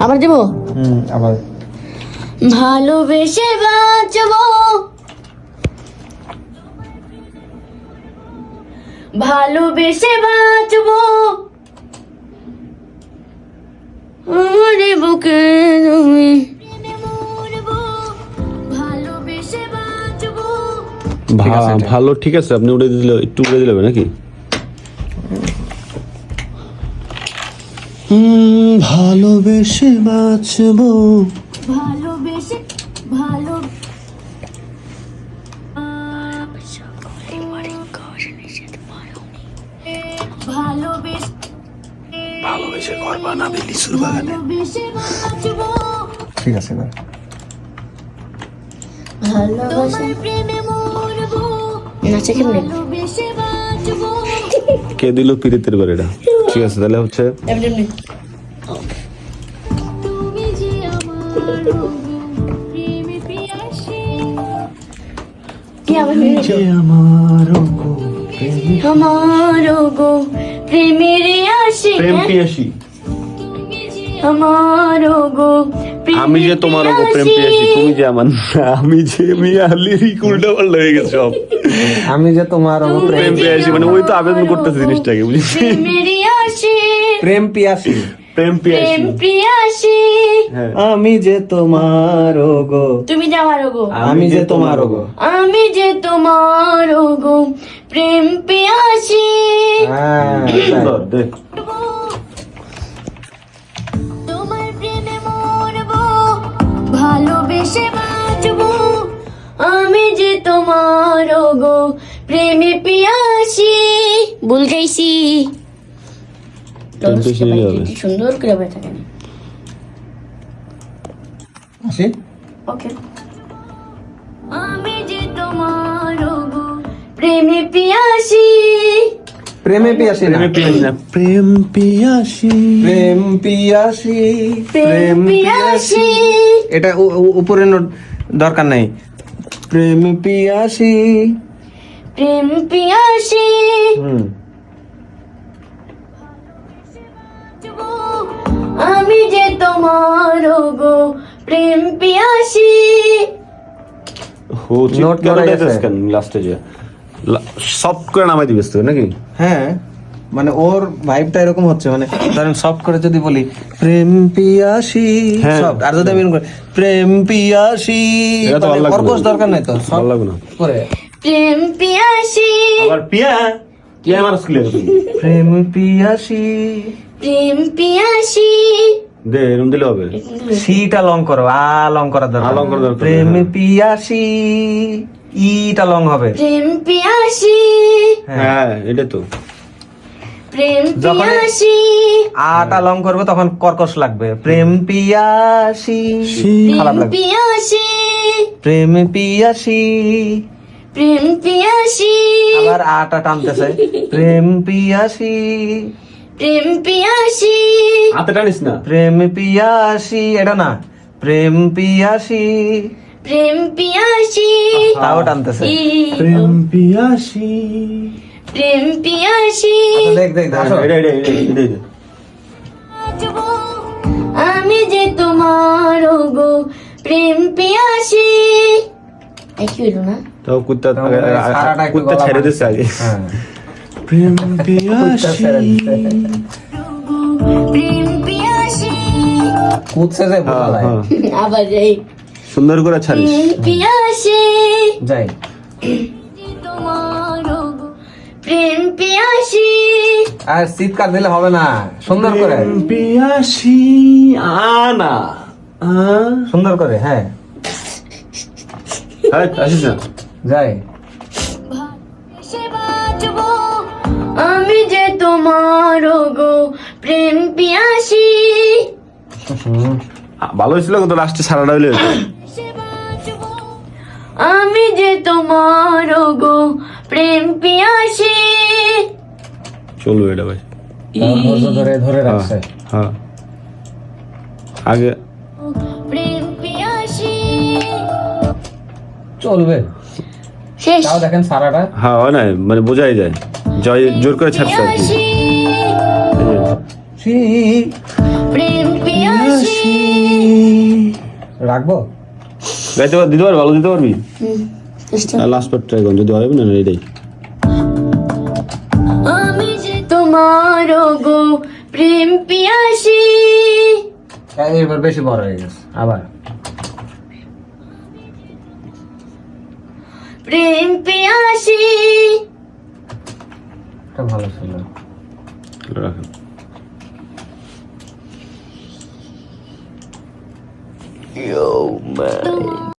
আবার দেবো? হুম আবার। ভালোবেসে বাঁচবো। ভালোবেসে বাঁচবো। আমার বুকে তুমি। ভালো ঠিক আছে। আপনি উড়ে দিলে একটু উড়ে দিলে নাকি? ভালোবেসে বাঁচবো। ভালোবেসে ভালো ভালোবেসে ভালোবেসে ঘর বানাবে লিচুর বাগানে। ভালোবেসে বাঁচবো। ঠিক আছে কে দিল পিরিতের বাড়িটা? ঠিক আছে তাহলে হচ্ছে আমার গো প্রেমের আসি প্রেম পিয়াসী। আমি যে তোমার ওগো প্রেম পিয়াসী তুমি যে আমার আমি যে মিয়া লিরিক উল্টা পাল্টা হয়ে গেছে সব। আমি যে তোমার ওগো প্রেম পিয়াসী মানে ওই তো আবেদন করতেছে জিনিসটাকে বুঝলি? প্রেম পিয়াসী। প্রেম পিয়াসি। হ্যাঁ। আমি যে তোমার ওগো। তুমি যে আমার গো আমি যে তোমার ওগো। আমি যে তোমার গো প্রেম পিয়াসি। হ্যাঁ ভালোবেসে বাঁচবো। আমি যে তোমার গো প্রেমে পিয়াসি। ভুল গাইছি। সুন্দর করে বেড়ে থাকে। আসি? ওকে। আমি যে তোমার গো প্রেমে পিয়াসি। প্রেমে পিয়াসী না? প্রেমে পিয়াসী প্রেম পিয়াসী। প্রেম পিয়াসী প্রেম পিয়াসি। এটা উপরে নোট দরকার নাই। প্রেম পিয়াসী। প্রেম পিয়াসি। আমি যে তোমার গো প্রেম পিয়াসি। কেন লাস্টে যে? সফট করে নামাই দিবেস তো নাকি? হ্যাঁ মানে ওর ভাইবটা এরকম হচ্ছে মানে ধরেন সফট করে যদি বলি প্রেম পিয়াসী হ্যাঁ। soft, আর যদি আমি প্রেম পিয়াসী। কর্কশ দরকার নাই তো ভালো লাগবে না। করে। প্রেম পিয়াসি। আবার পিয়া? পিয়া আমার স্কুলে প্রেম পিয়াসী। প্রেম পিয়াসি। দে এরম দিলে হবে। সিটা লং করো আ লং করার দরকার long করা দরকার, প্রেম হ্যাঁ। পিয়াসী। ইটা লং হবে। প্রেম পিয়াসি। হ্যাঁ। হ্যাঁ এটা তো। প্রেম যখন- পিয়াসি। আটা লং করবে তখন কর্কশ লাগবে। প্রেম পিয়াসী। খারাপ প্রেম লাগবে। পিয়াসি। প্রেম পিয়াসী। প্রেম পিয়াসি। আবার আটা টানতেছে। প্রেম পিয়াসী। প্রেম পিয়াসি। হাতে টানিস না। প্রেম পিয়াসী এটা না। প্রেম পিয়াসী। প্রেম পিয়াসি। তাও টানতেছে। প্রেম পিয়াসী। প্রেম পিয়াসি। আচ্ছা, দেখ দেখ আমি যে তোমার গো প্রেম পিয়াসি। এই কি হইল না? তাও কুত্তা তাও মানে কুত্তা ছেড়ে। আগে। হ্যাঁ। প্রেম পিয়াসী। প্রেম পিয়াসি। আবার যাই সুন্দর করে ছাড়িস। পিয়াসি যাই। তোমার প্রেম পিয়াসি। আর চিৎকার দিলে হবে না সুন্দর করে। প্রেম পিয়াসী আনা সুন্দর করে হ্যাঁ। হ্যাঁ আসিস না। যাই। আমি যে তোমার গো প্রেম পিয়াসি। ভালো হয়েছিল কিন্তু লাস্টে সারাটা হইলে আমি যে তোমার গো প্রেম পিয়াসি। চলবে এটা ভাই। ধরে ধরে হ্যাঁ রাখছে। হ্যাঁ। আগে প্রেম পিয়াসি। চলবে। শেষ। তাও দেখেন সারাটা। হ্যাঁ হয় না মানে বোঝাই যায়। জয় জোর করে ছাড়ছে আর কি। পিয়াসি প্রেম পিয়াসি। রাখব? গাইতে পার দিতে পারবি ভালো দিতে পারবি? লাস্ট পার্ট ট্রাই করুন যদি হবে না এটাই আমি যে তোমার গো প্রেম পিয়াসী। এবার বেশি বড় হয়ে গেছে আবার। প্রেম পিয়াসী। ভালো ছিল। রাখেন তোমার